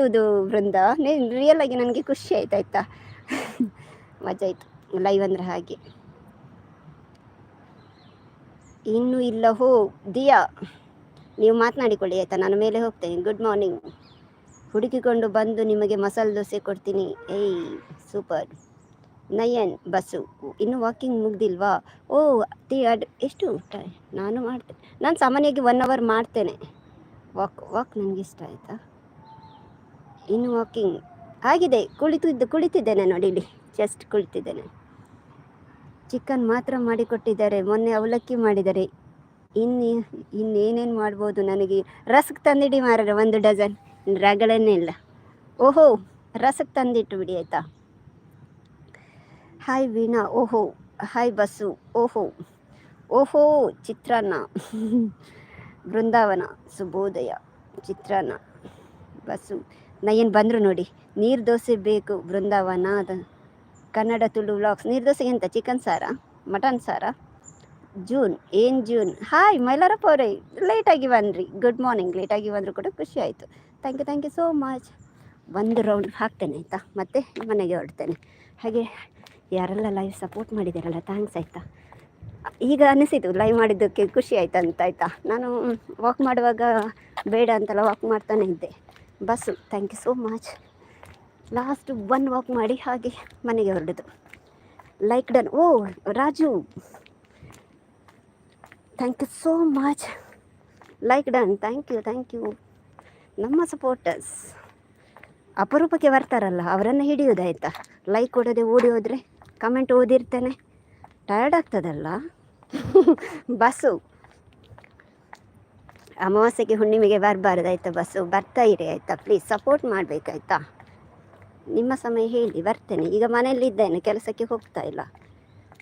ಎತ್ತುವುದು ವೃಂದ. ರಿಯಲ್ ಆಗಿ ನನಗೆ ಖುಷಿ ಆಯ್ತು, ಆಯ್ತಾ? ಮಜಾ ಆಯ್ತು ಲೈವ್ ಅಂದ್ರೆ ಹಾಗೆ. ಇನ್ನು ಇಲ್ಲ, ಹೋ, ದಿಯಾ, ನೀವು ಮಾತನಾಡಿಕೊಳ್ಳಿ, ಆಯ್ತಾ? ನಾನು ಮೇಲೆ ಹೋಗ್ತೇನೆ. ಗುಡ್ ಮಾರ್ನಿಂಗ್ ಹುಡುಕಿಕೊಂಡು ಬಂದು ನಿಮಗೆ ಮಸಾಲೆ ದೋಸೆ ಕೊಡ್ತೀನಿ. ಏಯ್ ಸೂಪರ್ ನಯನ್ ಬಸ್ಸು ಇನ್ನು ವಾಕಿಂಗ್ ಮುಗ್ದಿಲ್ವಾ? ಓ ಅತಿ ಅಡ್, ಎಷ್ಟು ನಾನು ಮಾಡ್ತೇನೆ ನಾನು ಸಾಮಾನ್ಯವಾಗಿ ಒನ್ ಅವರ್ ಮಾಡ್ತೇನೆ. ವಾಕ್ ವಾಕ್ ನನಗೆ ಇಷ್ಟ, ಆಯಿತಾ? ಇನ್ನು ವಾಕಿಂಗ್ ಆಗಿದೆ, ಕುಳಿತಿದ್ದು, ಕುಳಿತಿದ್ದೇನೆ ನೋಡಿ ಇಲ್ಲಿ. ಜಸ್ಟ್ ಕುಳಿತಿದ್ದೇನೆ. ಚಿಕನ್ ಮಾತ್ರ ಮಾಡಿಕೊಟ್ಟಿದ್ದಾರೆ, ಮೊನ್ನೆ ಅವಲಕ್ಕಿ ಮಾಡಿದ್ದಾರೆ. ಇನ್ನು, ಇನ್ನೇನೇನು ಮಾಡ್ಬೋದು ನನಗೆ? ರಸಕ್ಕೆ ತಂದಿಡಿ ಮಾರ ಒಂದು ಡಜನ್. ರಗಳನ್ನೇ ಇಲ್ಲ. ಓಹೋ ರಸಕ್ಕೆ ತಂದಿಟ್ಟು ಬಿಡಿ ಆಯಿತಾ? ಹಾಯ್ ವೀಣಾ, ಓಹೋ ಹಾಯ್ ಬಸ್ಸು, ಓಹೋ. ಓಹೋ, ಚಿತ್ರಾನ್ನ. ಬೃಂದಾವನ ಸುಬೋದಯ ಚಿತ್ರಾನ್ನ, ಬಸ್ಸು. ನಯನ್ ಬಂದರು ನೋಡಿ. ನೀರು ದೋಸೆ ಬೇಕು ಬೃಂದಾವನ ಕನ್ನಡ ತುಳು ವ್ಲಾಗ್ಸ್ ನೀರು ದೋಸೆ ಎಂತ? ಚಿಕನ್ ಸಾರಾ? ಮಟನ್ ಸಾರಾ? ಜೂನ್ ಏನು ಜೂನ್ ಹಾಯ್ ಮೈಲಾರಪ್ಪ ಅವರೇ. ಲೇಟಾಗಿ ಬಂದ್ರಿ. ಗುಡ್ ಮಾರ್ನಿಂಗ್ ಲೇಟಾಗಿ ಬಂದರೂ ಕೂಡ ಖುಷಿ ಆಯಿತು. Thank you thank you so much ಒಂದು ರೌಂಡ್ ಹಾಕ್ತೇನೆ ಆಯಿತಾ? ಮತ್ತೆ ಮನೆಗೆ ಹೊರಡ್ತೇನೆ. ಹಾಗೆ ಯಾರೆಲ್ಲ ಲೈವ್ ಸಪೋರ್ಟ್ ಮಾಡಿದ್ದೀರಲ್ಲ ಥ್ಯಾಂಕ್ಸ್ ಆಯಿತಾ? ಈಗ ಅನಿಸಿತು ಲೈವ್ ಮಾಡಿದ್ದಕ್ಕೆ ಖುಷಿ ಆಯ್ತು ಅಂತ ಆಯಿತಾ? ನಾನು ವಾಕ್ ಮಾಡುವಾಗ ಬೇಡ ಅಂತೆಲ್ಲ ವಾಕ್ ಮಾಡ್ತಾನೆ ಇದ್ದೆ. Bus thank you so much last one walk ಮಾಡಿ ಹಾಗೆ ಮನೆಗೆ ಹೊರಡೋದು. Like done O, Raju. Thank you so much like done thank you thank you ನಮ್ಮ ಸಪೋರ್ಟರ್ಸ್ ಅಪರೂಪಕ್ಕೆ ಬರ್ತಾರಲ್ಲ, ಅವರನ್ನು ಹಿಡಿಯೋದಾಯ್ತಾ ಲೈಕ್ ಕೊಡೋದೇ ಓಡಿ ಹೋದರೆ ಕಮೆಂಟ್ ಓದಿರ್ತೇನೆ. ಟಯರ್ಡ್ ಆಗ್ತದಲ್ಲ? ಬಸ್ಸು. ಅಮಾವಾಸ್ಯೆಗೆ, ಹುಣ್ಣಿಮೆಗೆ ಬರಬಾರ್ದು ಆಯಿತಾ ಬಸ್ಸು? ಬರ್ತಾ ಇರಿ ಆಯಿತಾ? ಪ್ಲೀಸ್ ಸಪೋರ್ಟ್ ಮಾಡಬೇಕಾಯ್ತಾ? ನಿಮ್ಮ ಸಮಯ ಹೇಳಿ, ಬರ್ತೇನೆ. ಈಗ ಮನೆಯಲ್ಲಿದ್ದೇನೆ, ಕೆಲಸಕ್ಕೆ ಹೋಗ್ತಾ ಇಲ್ಲ.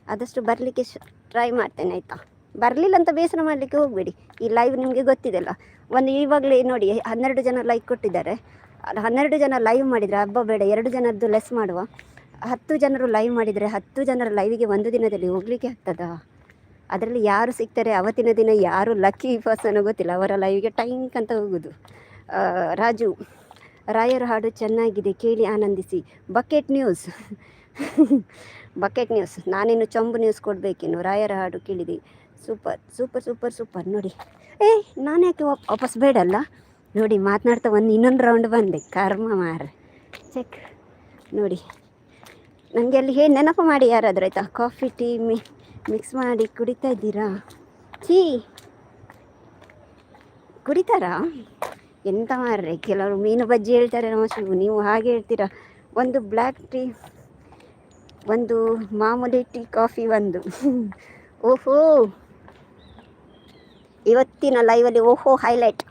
ಆದಷ್ಟು ಬರಲಿಕ್ಕೆ ಟ್ರೈ ಮಾಡ್ತೇನೆ ಆಯಿತಾ? ಬರಲಿಲ್ಲ ಅಂತ ಬೇಸರ ಮಾಡಲಿಕ್ಕೆ ಹೋಗಬೇಡಿ. ಈ ಲೈವ್ ನಿಮಗೆ ಗೊತ್ತಿದೆಲ್ಲ ಒಂದು ಇವಾಗಲೇ ನೋಡಿ, ಹನ್ನೆರಡು ಜನ ಲೈಕ್ ಕೊಟ್ಟಿದ್ದಾರೆ. ಹನ್ನೆರಡು ಜನ ಲೈವ್ ಮಾಡಿದರೆ ಹಬ್ಬ ಬೇಡ, ಎರಡು ಜನದ್ದು ಲೆಸ್ ಮಾಡುವ. ಹತ್ತು ಜನರು ಲೈವ್ ಮಾಡಿದರೆ ಹತ್ತು ಜನರ ಲೈವಿಗೆ ಒಂದು ದಿನದಲ್ಲಿ ಹೋಗಲಿಕ್ಕೆ ಆಗ್ತದಾ? ಅದರಲ್ಲಿ ಯಾರು ಸಿಗ್ತಾರೆ, ಅವತ್ತಿನ ದಿನ ಯಾರು ಲಕ್ಕಿ ಪರ್ಸನ್ ಗೊತ್ತಿಲ್ಲ. ಅವರ ಲೈವ್ಗೆ ಟೈಂಕ್ ಅಂತ ಹೋಗೋದು. ರಾಜು, ರಾಯರ ಹಾಡು ಚೆನ್ನಾಗಿದೆ, ಕೇಳಿ ಆನಂದಿಸಿ. Bucket news. Bucket news. ನಾನಿನ್ನು ಚಂಬು ನ್ಯೂಸ್ ಕೊಡಬೇಕೇನು, ರಾಯರ ಹಾಡು ಕೇಳಿದೆ. Super super super super. ನೋಡಿ. ಏ, ನಾನು ಯಾಕೆ ವಾಪ್, ವಾಪಸ್ ಬೇಡಲ್ಲ? ನೋಡಿ, ಮಾತನಾಡ್ತಾ ಒಂದು ಇನ್ನೊಂದು ರೌಂಡ್ ಬಂದೆ. ಕರ್ಮ ಮಾರ ಚೆಕ್ ನೋಡಿ. ನನಗೆ ಅಲ್ಲಿ ಹೇಳಿ ನೆನಪು ಮಾಡಿ ಯಾರಾದರೂ ಆಯಿತಾ? ಕಾಫಿ, ಟೀ, ಮಿ ಮಿಕ್ಸ್ ಮಾಡಿ ಕುಡಿತಾ ಇದ್ದೀರಾ? ಛೀ. ಕುಡಿತಾರಾ? ಎಂತ ಮಾರ್ರೆ ಕೆಲವರು ಮೀನು ಬಜ್ಜಿ ಹೇಳ್ತಾರೆ ನಮ್ಮ ಶಿವು. ನೀವು ಹಾಗೆ ಹೇಳ್ತೀರಾ? ಒಂದು ಬ್ಲ್ಯಾಕ್ ಟೀ ಒಂದು ಮಾಮೂಲಿ ಟೀ ಕಾಫಿ ಒಂದು. ಓಹೋ. ಇವತ್ತಿನ ಲೈವಲ್ಲಿ ಓಹೋ ಹೈಲೈಟ್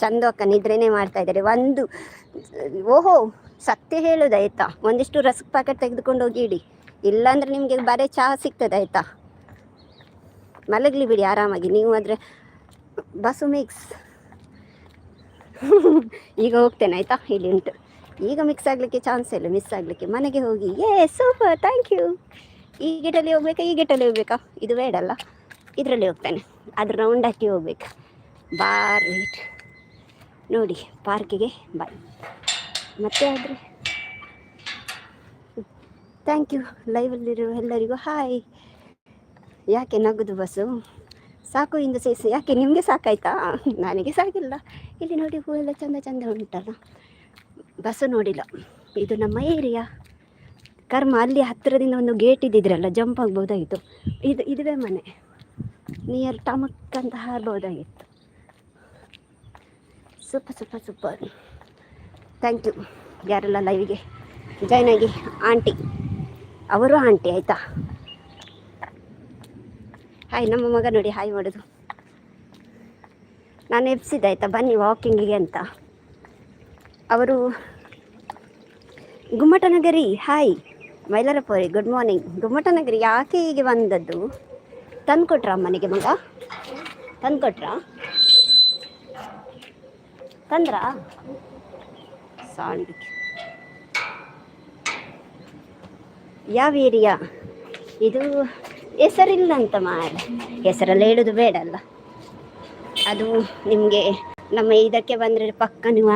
ಚಂದೋಕ್ಕ ನಿದ್ರೆನೇ ಮಾಡ್ತಾ ಇದ್ದಾರೆ. ಒಂದು, ಓಹೋ, ಸತ್ಯ ಹೇಳುದಾಯ್ತಾ ಒಂದಿಷ್ಟು ರಸ್ಕ್ ಪ್ಯಾಕೆಟ್ ತೆಗೆದುಕೊಂಡು ಹೋಗಿ ಇಡಿ. ಇಲ್ಲಾಂದ್ರೆ ನಿಮಗೆ ಬರೀ ಚಹಾ ಸಿಗ್ತದೆ ಆಯಿತಾ? ಮಲಗಲಿ ಬಿಡಿ ಆರಾಮಾಗಿ. ನೀವು ಆದರೆ ಬಸ್ಸು ಮಿಕ್ಸ್ ಈಗ ಹೋಗ್ತೇನೆ ಆಯಿತಾ? ಇಲ್ಲಿ ಉಂಟು. ಈಗ ಮಿಕ್ಸ್ ಆಗಲಿಕ್ಕೆ ಚಾನ್ಸ್ ಇಲ್ಲ ಮಿಸ್ ಆಗಲಿಕ್ಕೆ. ಮನೆಗೆ ಹೋಗಿ. ಏ ಸೂಪರ್ ಥ್ಯಾಂಕ್ ಯು ಈ ಗೇಟಲ್ಲಿ ಹೋಗ್ಬೇಕಾ, ಈ ಗೇಟಲ್ಲಿ ಹೋಗ್ಬೇಕಾ? ಇದು ಬೇಡಲ್ಲ. ಇದರಲ್ಲಿ ಹೋಗ್ತೇನೆ. ಅದ್ರ ರೌಂಡ್ ಹಾಕಿ ಹೋಗ್ಬೇಕು. ಬಾರ್ ನೋಡಿ ಪಾರ್ಕಿಗೆ ಬಾಯ್ ಮತ್ತೆ ಆದರೆ? ಥ್ಯಾಂಕ್ ಯು ಲೈವಲ್ಲಿರುವ ಎಲ್ಲರಿಗೂ. ಹಾಯ್ ಯಾಕೆ ನಗುದು ಬಸ್ಸು? ಸಾಕು ಇಂದು ಸೇರಿಸಿ ಯಾಕೆ ನಿಮಗೆ ಸಾಕಾಯ್ತಾ? ನನಗೆ ಸಾಕಿಲ್ಲ. ಇಲ್ಲಿ ನೋಡಿ ಎಲ್ಲ ಚಂದ ಚಂದ ಉಂಟಲ್ಲ. ಬಸ್ಸು ನೋಡಿಲ್ಲ. ಇದು ನಮ್ಮ ಏರಿಯಾ ಕರ್ಮ, ಅಲ್ಲಿ ಹತ್ತಿರದಿಂದ ಒಂದು ಗೇಟ್ ಇದ್ದಿದ್ರಲ್ಲ ಜಂಪ್ ಆಗ್ಬೋದಾಗಿತ್ತು. ಇದು ಇದುವೇ ಮನೆ. ನಿಯರ್ ಟಮಕ್ ಅಂತ ಹಾರ್ಬೋದಾಗಿತ್ತು. Super super super thank you ಯಾರೆಲ್ಲ ಲೈವಿಗೆ ಜಾಯ್ನ್ ಆಗಿ, ಆಂಟಿ. ಅವರು ಆಂಟಿ, ಆಯಿತಾ? ಹಾಯ್ ನಮ್ಮ ಮಗ ನೋಡಿ ಹಾಯ್ ಮಾಡೋದು. ನಾನು ಎಬ್ಸಿದ್ದೆ, ಆಯಿತಾ? ಬನ್ನಿ ವಾಕಿಂಗಿಗೆ ಅಂತ. ಅವರು Gummatanagari hi Mailarapuri good morning Gummatanagari ಯಾಕೆ ಹೀಗೆ ಬಂದದ್ದು? ತಂದ್ಕೊಟ್ರ ಮನೆಗೆ ಮಗ? ತಂದ್ಕೊಟ್ರ? ತಂದ್ರಾ? ಸಾಂಡಿಗೆ ಯಾವ ಏರಿಯಾ? ಇದು ಹೆಸರಿಲ್ಲ ಅಂತ ಮಾರೆ. ಹೆಸರೆಲ್ಲ ಹೇಳೋದು ಬೇಡ ಅಲ್ಲ ಅದು ನಿಮಗೆ ನಮ್ಮ ಇದಕ್ಕೆ ಬಂದರೆ ಪಕ್ಕ ನೀವು